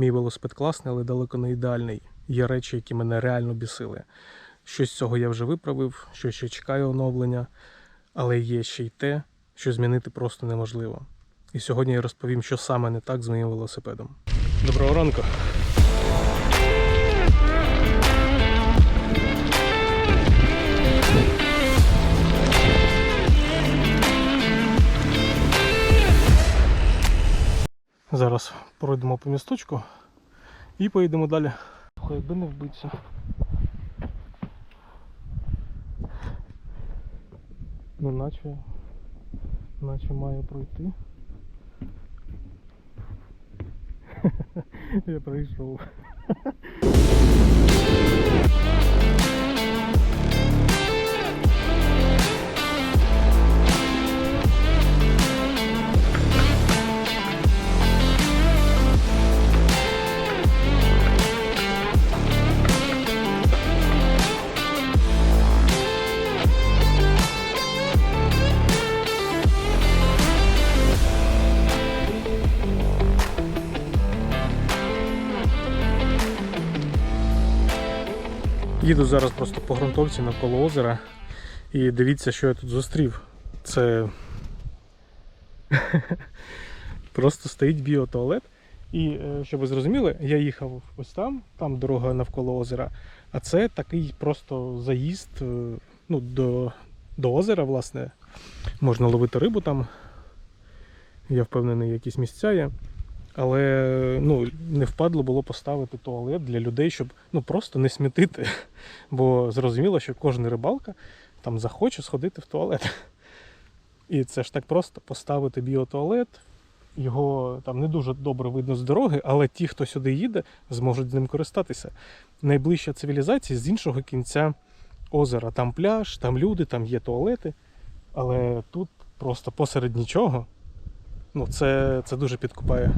Мій велосипед класний, але далеко не ідеальний. Є речі, які мене реально бісили. Щось з цього я вже виправив, що ще чекаю оновлення, але є ще й те, що змінити просто неможливо. І сьогодні я розповім, що саме не так з моїм велосипедом. Доброго ранку. Зараз пройдемо по місточку і поїдемо далі. Хай би не вбитися. Ну наче, наче маю пройти. Я пройшов. Їду зараз просто по ґрунтовці навколо озера. І дивіться, що я тут зустрів. Це просто стоїть біотуалет. І е, щоб ви зрозуміли, я їхав ось там, там дорога навколо озера. А це такий просто заїзд е, ну, до, до озера, власне. Можна ловити рибу там. Я впевнений, якісь місця є. Але ну, не впадло було поставити туалет для людей, щоб ну, просто не смітити. Бо зрозуміло, що кожен рибалка там захоче сходити в туалет. І це ж так просто поставити біотуалет. Його там не дуже добре видно з дороги, але ті, хто сюди їде, зможуть з ним користатися. Найближча цивілізація з іншого кінця озера. Там пляж, там люди, там є туалети. Але тут просто посеред нічого. Ну, це, це дуже підкупає.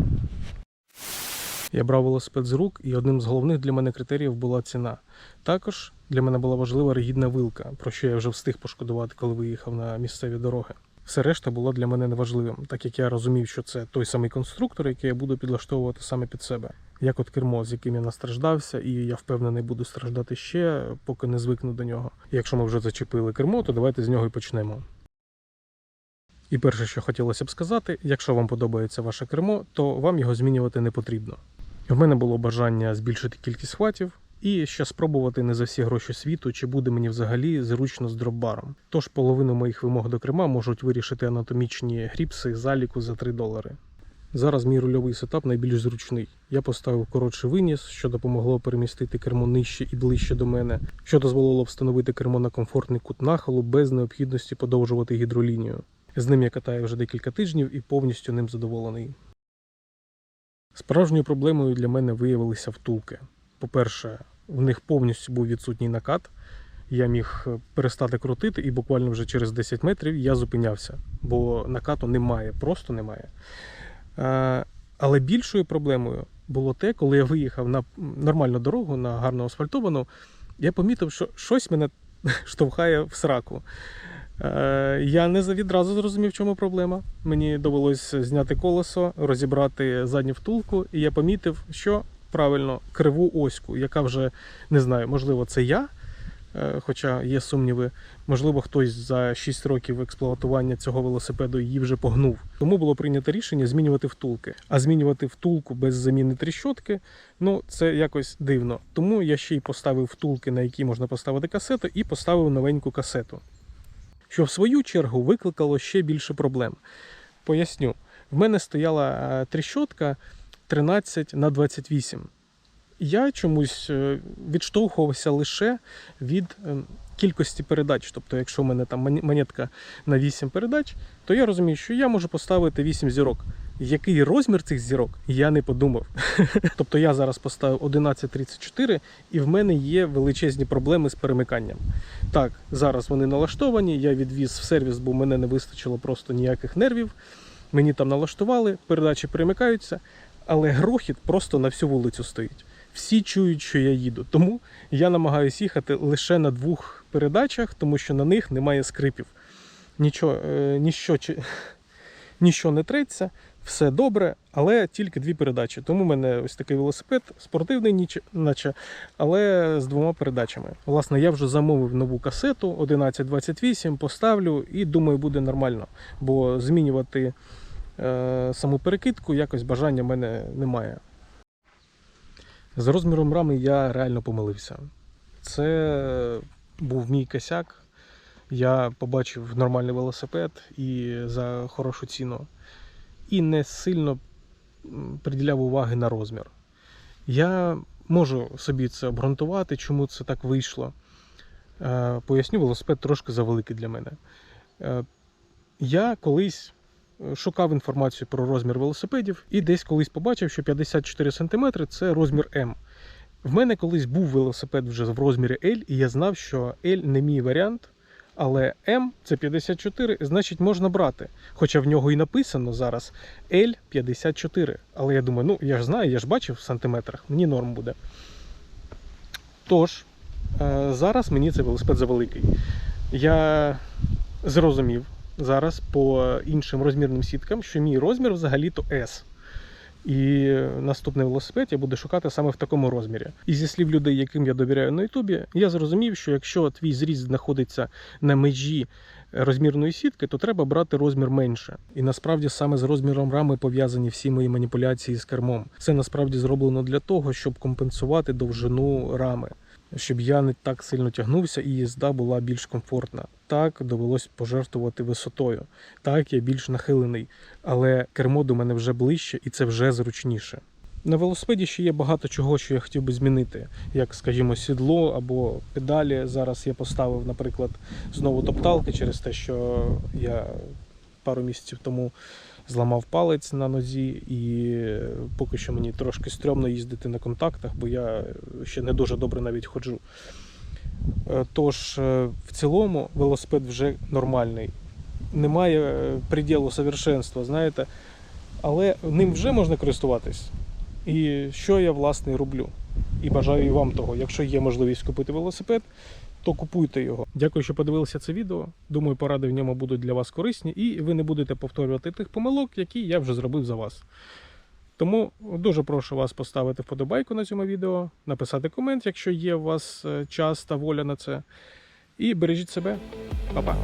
Я брав велосипед з рук, і одним з головних для мене критеріїв була ціна. Також для мене була важлива ригідна вилка, про що я вже встиг пошкодувати, коли виїхав на місцеві дороги. Все решта було для мене неважливим, так як я розумів, що це той самий конструктор, який я буду підлаштовувати саме під себе. Як от кермо, з яким я настраждався, і я впевнений буду страждати ще, поки не звикну до нього. Якщо ми вже зачепили кермо, то давайте з нього і почнемо. І перше, що хотілося б сказати, якщо вам подобається ваше кермо, то вам його змінювати не потрібно. В мене було бажання збільшити кількість хватів і ще спробувати не за всі гроші світу, чи буде мені взагалі зручно з дропбаром. Тож половину моїх вимог до керма можуть вирішити анатомічні гріпси заліку за 3 долари. Зараз мій рульовий сетап найбільш зручний. Я поставив коротший виніс, що допомогло перемістити кермо нижче і ближче до мене, що дозволило встановити кермо на комфортний кут нахилу без необхідності подовжувати гідролінію. З ним я катаю вже декілька тижнів і повністю ним задоволений. Справжньою проблемою для мене виявилися втулки. По-перше, в них повністю був відсутній накат. Я міг е, перестати крутити, і буквально вже через 10 метрів я зупинявся, бо накату немає, просто немає. Е, Але більшою проблемою було те, коли я виїхав на нормальну дорогу, на гарно асфальтовану, я помітив, що щось мене штовхає в сраку. Е, Я не відразу зрозумів, в чому проблема. Мені довелось зняти колесо, розібрати задню втулку, і я помітив, що правильно криву оську, яка вже не знаю, можливо, це я, е, хоча є сумніви, можливо, хтось за 6 років експлуатування цього велосипеду її вже погнув. Тому було прийнято рішення змінювати втулки. А змінювати втулку без заміни тріщотки, ну це якось дивно. Тому я ще й поставив втулки, на які можна поставити касету, і поставив новеньку касету що в свою чергу викликало ще більше проблем. Поясню, в мене стояла е, тріщотка 13 на 28. Я чомусь е, відштовхувався лише від е, кількості передач. Тобто, якщо в мене там мон- монетка на 8 передач, то я розумію, що я можу поставити 8 зірок. Який розмір цих зірок, я не подумав. тобто я зараз поставив 11.34 і в мене є величезні проблеми з перемиканням. Так, зараз вони налаштовані, я відвіз в сервіс, бо мене не вистачило просто ніяких нервів. Мені там налаштували, передачі перемикаються, але грохіт просто на всю вулицю стоїть. Всі чують, що я їду. Тому я намагаюся їхати лише на двох передачах, тому що на них немає скрипів. Нічого, е, ніщо, чи- ніщо не треться, все добре, але тільки дві передачі. Тому в мене ось такий велосипед, спортивний, ніч- наче, але з двома передачами. Власне, я вже замовив нову касету 1128, поставлю і думаю, буде нормально. Бо змінювати е, саму перекидку якось бажання в мене немає. З розміром рами я реально помилився. Це був мій косяк. Я побачив нормальний велосипед і за хорошу ціну. І не сильно приділяв уваги на розмір. Я можу собі це обґрунтувати, чому це так вийшло. Е, Поясню, велосипед трошки завеликий для мене. Е, Я колись шукав інформацію про розмір велосипедів і десь колись побачив, що 54 см це розмір М. В мене колись був велосипед вже в розмірі L, і я знав, що L не мій варіант, але М це 54, значить можна брати. Хоча в нього і написано зараз L 54. Але я думаю, ну я ж знаю, я ж бачив в сантиметрах, мені норм буде. Тож, е, зараз мені цей велосипед завеликий. Я зрозумів зараз по іншим розмірним сіткам, що мій розмір взагалі-то S. І наступний велосипед я буду шукати саме в такому розмірі. І зі слів людей, яким я довіряю на Ютубі, я зрозумів, що якщо твій зріст знаходиться на межі розмірної сітки, то треба брати розмір менше. І насправді саме з розміром рами пов'язані всі мої маніпуляції з кермом. Це насправді зроблено для того, щоб компенсувати довжину рами. Щоб я не так сильно тягнувся і їзда була більш комфортна. Так довелось пожертвувати висотою. Так я більш нахилений, але кермо до мене вже ближче і це вже зручніше. На велосипеді ще є багато чого, що я хотів би змінити, як, скажімо, сідло або педалі. Зараз я поставив, наприклад, знову топталки через те, що я пару місяців тому зламав палець на нозі, і поки що мені трошки стрьомно їздити на контактах, бо я ще не дуже добре навіть ходжу. Е, Тож, е, в цілому, велосипед вже нормальний. Немає е, приділу совершенства, знаєте, але ним вже можна користуватись. І що я власне роблю. І бажаю і вам того. Якщо є можливість купити велосипед, то купуйте його. Дякую, що подивилися це відео. Думаю, поради в ньому будуть для вас корисні, і ви не будете повторювати тих помилок, які я вже зробив за вас. Тому дуже прошу вас поставити вподобайку на цьому відео, написати комент, якщо є у вас е, час та воля на це. І бережіть себе. Па-па.